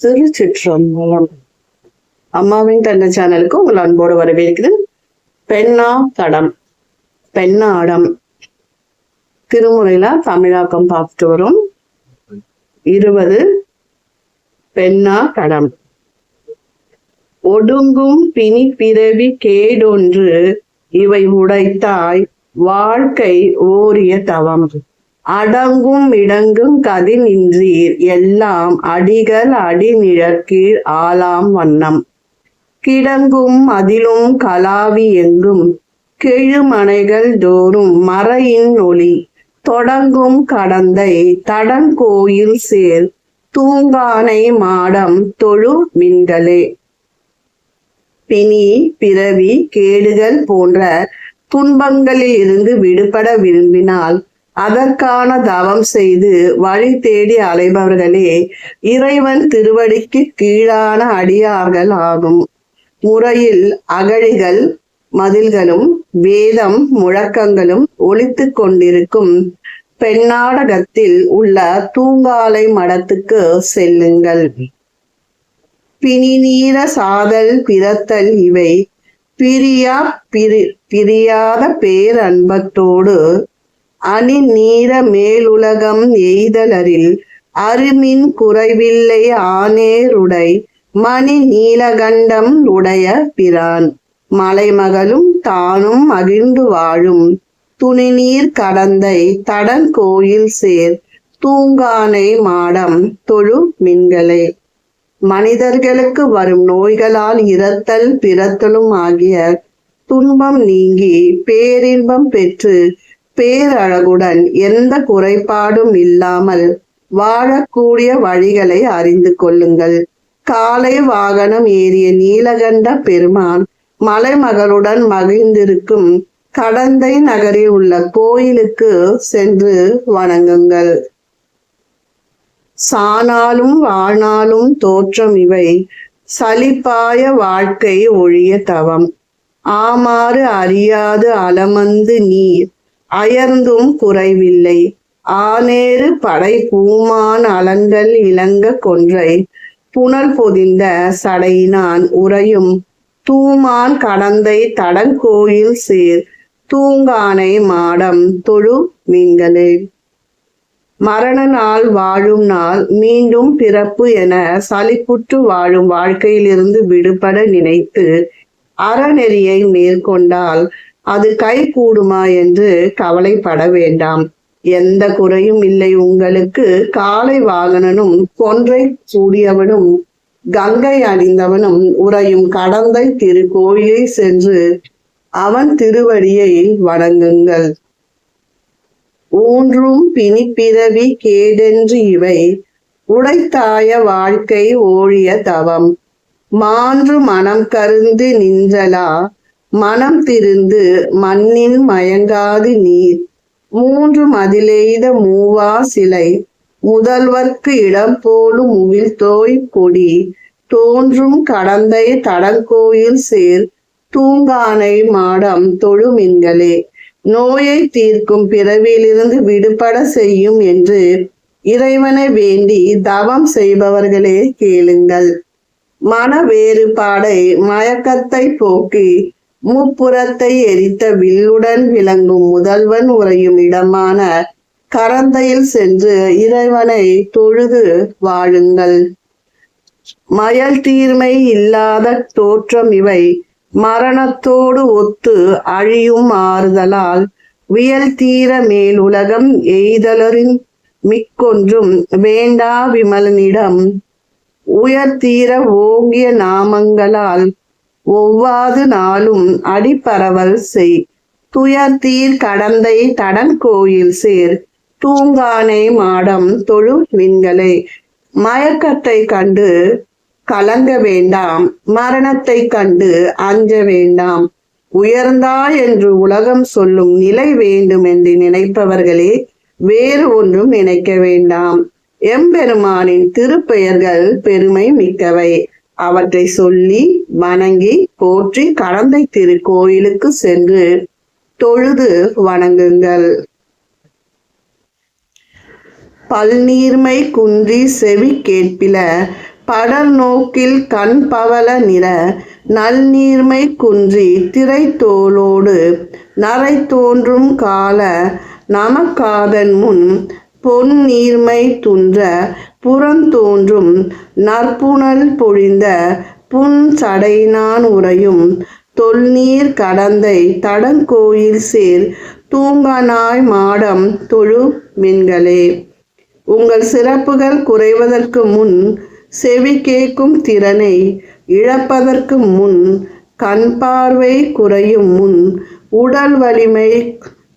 திருச்சிற்றம்பலம் அம்மாவின் தந்த சேனலுக்கு உங்கள் அன்போடு வரவேற்கிறது பெண்ணா தடம் பெண்ணாடம் திருமுறையில தமிழாக்கம் பார்த்துட்டு வரும். இருபது பெண்ணா தடம். ஒடுங்கும் பிணி பிறவி கேடொன்று இவை உடைத்தாய் வாழ்க்கை ஓரிய தவம். அடங்கும் இடங்கும் கதினின்றீர் எல்லாம் அடிகள் அடிநிழற்கீழ் ஆலாம் வண்ணம். கிடங்கும் அதிலும் கலாவி எங்கும். கெழுமனைகள் தோறும் மறையின் ஒளி. தொடங்கும் கடந்தை தடங்கோயில் சேர். தூங்கானை மாடம் தொழு மின்களே பிணி பிறவி கேடுகள் போன்ற துன்பங்களில் இருந்து விடுபட விரும்பினால் அதற்கான தவம் செய்து வழி தேடி அலைபவர்களே இறைவன் திருவடிக்கு கீழான அடியார்கள் ஆகும். முறையில் அகழிகள் மதில்களும் வேதம் முழக்கங்களும் ஒழித்து கொண்டிருக்கும் பெண்ணாடகத்தில் உள்ள தூங்காலை மடத்துக்கு செல்லுங்கள். பிணிநீர சாதல் பிறத்தல் இவை. பிரியா பிரி பிரியாத பேரன்பத்தோடு அணி நீர மேலுலகம் எய்தலரில் அருமின் குறைவில்லை ஆனேருடை மணி நீலகண்டம் உடைய பிரான். மலைமகளும் தானும் மகிழ்ந்து வாழும். துணிநீர் கடந்தை தடன் கோயில் சேர். தூங்கானை மாடம் தொழு மின்களே. மனிதர்களுக்கு வரும் நோய்களால் இரத்தல் பிறத்தலும் ஆகிய துன்பம் நீங்கி பேரின்பம் பெற்று பேரழகுடன் எந்த குறைபாடும் இல்லாமல் வாழக்கூடிய வழிகளை அறிந்து கொள்ளுங்கள். காலை வாகனம் ஏறிய நீலகண்ட பெருமான் மலைமகளுடன் மகிழ்ந்திருக்கும் கடந்தை நகரில் உள்ள கோயிலுக்கு சென்று வணங்குங்கள். சானாலும் வாழ்நாளும் தோற்றம் இவை. சலிப்பாய வாழ்க்கை ஒழிய தவம். ஆமாறு அறியாது அலமந்து நீர். அயர்ந்தும் குறைவில்லை. ஆனேறு படை பூமான் அலங்கல் இளங்க கொன்றை. புனல் பொதிந்த சடையினான் உறையும். தூமான் கடந்தை தடங்கோயில் சீர். தூங்கானை மாடம் தொழு மீன்களே மரண நாள் வாழும் நாள் மீண்டும் பிறப்பு என சலிப்புற்று வாழும் வாழ்க்கையிலிருந்து விடுபட நினைத்து அறநெறியை மேற்கொண்டால் அது கை கூடுமா என்று கவலைப்பட வேண்டாம். எந்த குறையும் இல்லை உங்களுக்கு. காலை வாகனனும் கொன்றை சூடியவனும் கங்கை அணிந்தவனும் உறையும் கடந்தை திருக்கோயிலை சென்று அவன் திருவடியை வணங்குங்கள். ஊன்றும் பிணிப்பிறவி கேடென்று இவை உடைத்தாய வாழ்க்கை ஓழிய தவம். மான்று மனம் கருந்து நின்றலா மனம் திருந்து மண்ணில் மயங்காது நீர். மூன்று மதிலெய்த மூவா சிலை. முதல்வர்க்கு இடம் போலும் முகில் தோய் கொடி. தோன்றும் கடந்தை தடங்கோயில் சேர். தூங்கானை மாடம் தொழுமின்களே நோயை தீர்க்கும் பிறவியிலிருந்து விடுபட செய்யும் என்று இறைவனை வேண்டி தவம் செய்பவர்களே கேளுங்கள். மன வேறுபாடை மயக்கத்தை போக்கி முப்புறத்தை எரித்த வில்லுடன் விளங்கும் முதல்வன் உறையும் இடமான கரந்தையில் சென்று இறைவனை தொழுது வாழுங்கள். மயல் தீர்மை இல்லாத தோற்றம் இவை. மரணத்தோடு ஒத்து அழியும் ஆறுதலால் வியல் தீர மேல் உலகம் எய்தலரின் மிக்கொன்றும் வேண்டா விமலனிடம். உயர்தீர ஓங்கிய நாமங்களால் ஒவ்வாது நாளும் அடிப்பரவல் செய். துயர்த்தீர் கடந்தை தடன் கோயில் சேர். தூங்கானை மாடம் தொழு விண்களை. மயக்கத்தை கண்டு கலங்க வேண்டாம். மரணத்தை கண்டு அஞ்ச வேண்டாம். உயர்ந்தா என்று உலகம் சொல்லும் நிலை வேண்டும் என்று நினைப்பவர்களே வேறு ஒன்றும் நினைக்க வேண்டாம். எம்பெருமானின் திருப்பெயர்கள் பெருமை மிக்கவை. அவற்றை சொல்லி வணங்கி போற்றி கடந்தை திருக்கோயிலுக்கு சென்று தொழுது வணங்குங்கள். பல்நீர்மை குன்றி செவி கேட்பில படர் நோக்கில் கண் பவள நிற நல்நீர்மை குன்றி திரை தோளோடு நரை தோன்றும் கால நமக்காதன் முன் பொன் நீர்மை துன்ற புறந்தோன்றும் நற்புணல் பொழிந்த புன் சடையினான் உறையும் தொல்நீர் கடந்தை தடங்கோயில் சேர் தூங்கனாய் மாடம் தொழு மின்களே. உங்கள் சிறப்புகள் குறைவதற்கு முன் செவி கேட்கும் திறனை இழப்பதற்கு முன் கண் பார்வை குறையும் முன் உடல் வலிமை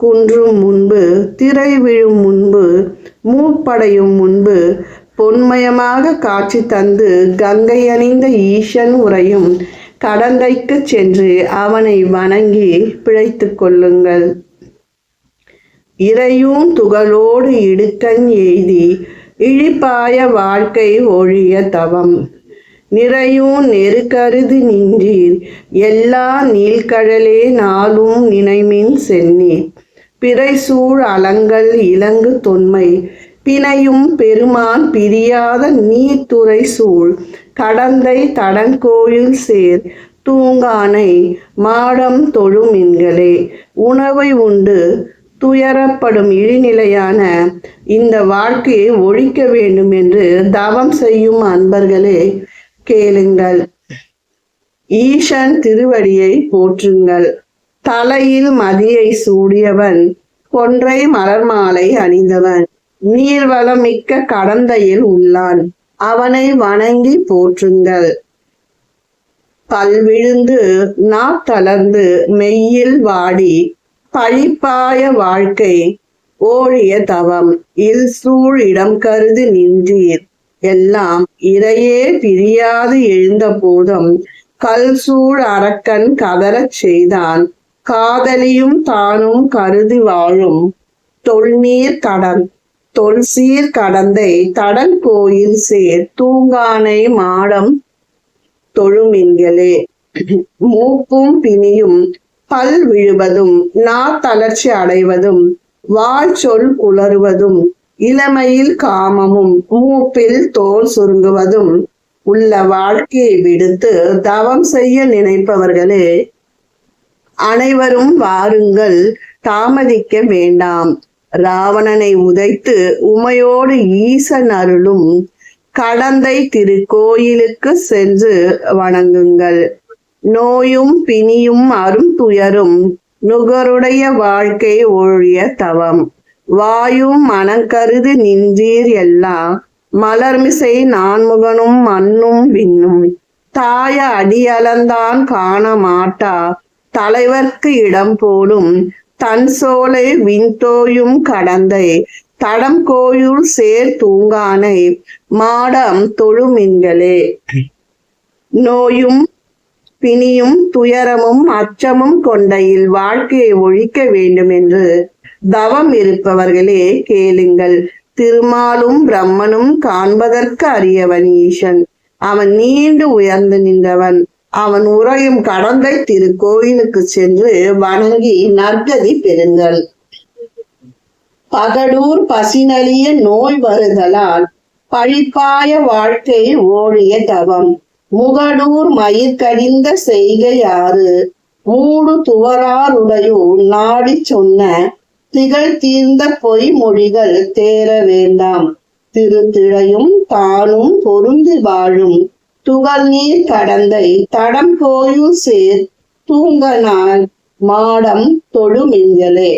குன்றும் முன்பு திரை விழும் முன்பு மூப்படையும் முன்பு பொன்மயமாக காட்சி தந்து கங்கை அணிந்த ஈசன் உரையும் கடந்தைக்கு சென்று அவனை வணங்கி பிழைத்துக் கொள்ளுங்கள். இறையும் துகளோடு இடுக்கண் எய்தி இழிப்பாய வாழ்க்கை ஒழிய தவம். நிறையும் நெருக்கருது நின்றீர். எல்லா நீள்கடலே நாளும் நினைமின் சென்னீர். பிறைசூழ் அலங்கள் இலங்கு தொன்மை. பிணையும் பெருமான் பிரியாத நீர்த்துறை சூழ். கடந்தை தடங்கோயில் சேர். தூங்கானை மாடம் தொழும் மின்களே உணவை உண்டு துயரப்படும் இழிநிலையான இந்த வாழ்க்கையை ஒழிக்க வேண்டும் என்று தவம் செய்யும் அன்பர்களே கேளுங்கள். ஈசன் திருவடியை போற்றுங்கள். தலையில் மதியை சூடியவன் கொன்றை மலர் மாலை அணிந்தவன். நீர்வளம் மிக்க கடந்தையில் உள்ளான். அவனை வணங்கி போற்றுங்கள். பல்விழுந்து நாத்தளர்ந்து மெய்யில் வாடி பழிப்பாய வாழ்க்கை ஓழிய தவம். இல் சூழ் இடம் கருது நின்றீர். எல்லாம் இறையே பிரியாது எழுந்த போதும் கல் சூழ் அரக்கன் கதறச் செய்தான். காதலியும் தானும் கருதி வாழும் தொல்நீர் கடன் தொல்சீர் கடந்தை தடல் கோயில் சேர் தூங்கானை மாடம் தொழுமின்களே மூப்பும் பிணியும் பல் விழுவதும் நா தளர்ச்சி அடைவதும் வாழ் சொல் குளறுவதும் இளமையில் காமமும் மூப்பில் தோல் சுருங்குவதும் உள்ள வாழ்க்கையை விடுத்து தவம் செய்ய நினைப்பவர்களே அனைவரும் வாருங்கள் தாமதிக்க வேண்டாம். ராவணனை உதைத்து உமையோடு ஈசன் அருளும் கடந்தை திருக்கோயிலுக்கு சென்று வணங்குங்கள். நோயும் பிணியும் அரும் துயரும் நுகருடைய வாழ்க்கை ஒழிய தவம். வாயும் மனங்கருது நின்றீர் எல்லாம் மலர்மிசை நான்முகனும் மண்ணும் விண்ணும். தாய அடியளந்தான் காண மாட்டா தலைவர்க்கு இடம் போலும் தன் சோலை விண்தோயும் கடந்தை தடம் கோயுள் சேர் தூங்கானை மாடம் தொழுமின்களே நோயும் பிணியும் துயரமும் அச்சமும் கொண்ட இல் வாழ்க்கையை ஒழிக்க வேண்டும் என்று தவம் இருப்பவர்களே கேளுங்கள். திருமாலும் பிரம்மனும் காண்பதற்கு அறியவன் ஈசன். அவன் நீண்டு உயர்ந்து நின்றவன். அவன் உறையும் கடந்தை திருக்கோயிலுக்கு சென்று வணங்கி நற்கதி பெறுங்கள். பகடூர் பசிநலிய நோய் வருதலால் பழிப்பாய வாழ்க்கை ஓழிய தவம். முகடூர் மயிர் கடிந்த செய்கையாறு மூடு துவராருடையோ நாடி சொன்ன திகழ் தீர்ந்த பொய் மொழிகள் தேர வேண்டாம். திருத்திழையும் தானும் பொருந்தி வாழும். துகள் நீர் கடந்தை தடம் கோயில் சேர் தூங்கனால் மாடம் தொழுமின்களே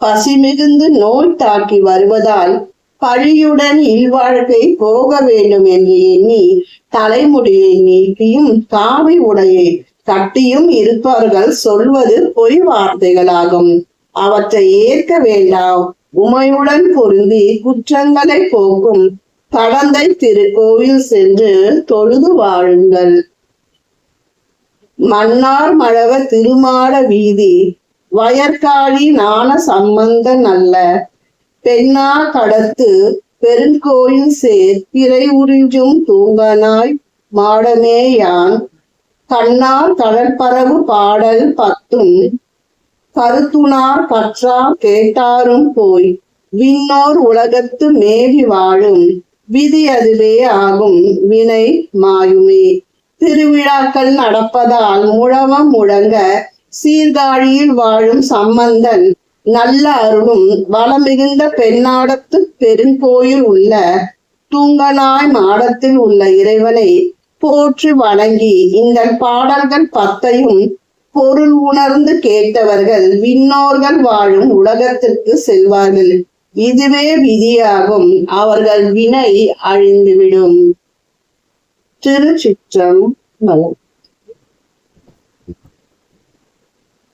பசி மிகுந்து நோய் தாக்கி வருவதால் பழியுடன் இல்வாழ்க்கை போக வேண்டும் என்று எண்ணி தலைமுடியை நீக்கியும் காவி உடையை கட்டியும் இருப்பவர்கள் சொல்வது பொய் வார்த்தைகளாகும். அவற்றை ஏற்க வேண்டாம். உமையுடன் பொருந்தி குற்றங்களை போக்கும் கடந்தை திருக்கோவில் சென்று தொழுது வாழுங்கள். மன்னார் மழவ திருமாட வீதி வயற்காளி நாண சம்பந்த நல்ல பெண்ணா கடத்து பெருங்கோயில் சேர் பிறை உறிஞ்சும் தூங்கனாய் மாடமே யான். கண்ணார் கடற்பரவு பாடல் பத்தும் கருத்துனார் கற்றார் கேட்டாரும் போய் விண்ணோர் உலகத்து மேவி வாழும். விதி அதுவே ஆகும். வினை மாயுமே. திருவிழாக்கள் நடப்பதால் முழவம் முழங்க சீர்காழியில் வாழும் சம்பந்தன் நல்ல அருளும் வளமிகுந்த பெண்ணாடத்து பெருங்கோயில் உள்ள தூங்கனாய் மாடத்தில் உள்ள இறைவனை போற்றி வணங்கி இந்த பாடல்கள் பத்தையும் பொருள் உணர்ந்து கேட்டவர்கள் விண்ணோர்கள் வாழும் உலகத்திற்கு செல்வார்கள். இதுவே விதியாகும். அவர்கள் வினை அழிந்துவிடும். திருச்சிற்றம் பலம்